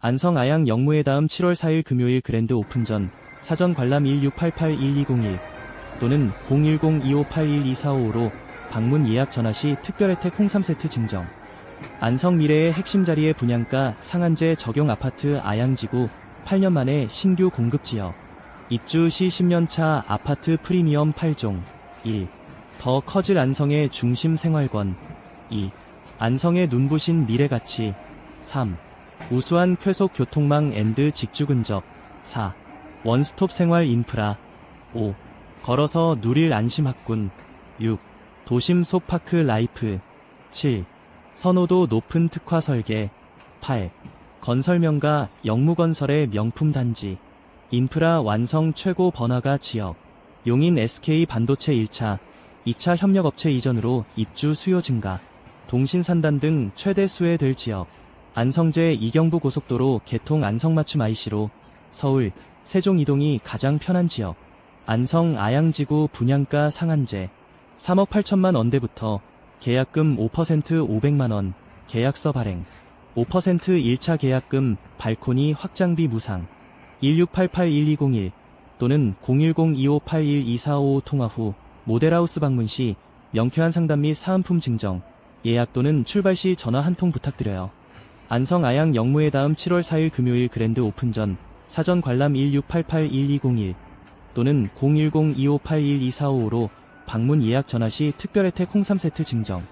안성 아양 영무회 다음 7월 4일 금요일 그랜드 오픈 전 사전 관람 1688-1201 또는 010-2581-2455로 방문 예약 전화 시 특별 혜택 홍삼 세트 증정. 안성 미래의 핵심 자리의 분양가 상한제 적용 아파트 아양지구 8년 만에 신규 공급 지역. 입주 시 10년차 아파트 프리미엄 8종 1. 더 커질 안성의 중심 생활권 2. 안성의 눈부신 미래가치 3. 우수한 쾌속 교통망 앤드 직주 근접 4. 원스톱 생활 인프라 5. 걸어서 누릴 안심 학군 6. 도심 속 파크 라이프 7. 선호도 높은 특화 설계 8. 건설명가 영무건설의 명품 단지 인프라 완성 최고 번화가 지역 용인 SK 반도체 1차, 2차 협력업체 이전으로 입주 수요 증가 동신산단 등 최대 수혜될 지역 안성제 이경부 고속도로 개통 안성맞춤 IC로 서울, 세종 이동이 가장 편한 지역. 안성 아양지구 분양가 상한제. 3억 8천만 원대부터 계약금 5% 500만원 계약서 발행. 5% 1차 계약금 발코니 확장비 무상. 1688-1201 또는 010-2581-2455 통화 후 모델하우스 방문 시 명쾌한 상담 및 사은품 증정 예약 또는 출발 시 전화 한 통 부탁드려요. 안성 아양 영무회 다음 7월 4일 금요일 그랜드 오픈 전 사전 관람 1688-1201 또는 010-2581-2455로 방문 예약 전화 시 특별 혜택 홍삼 세트 증정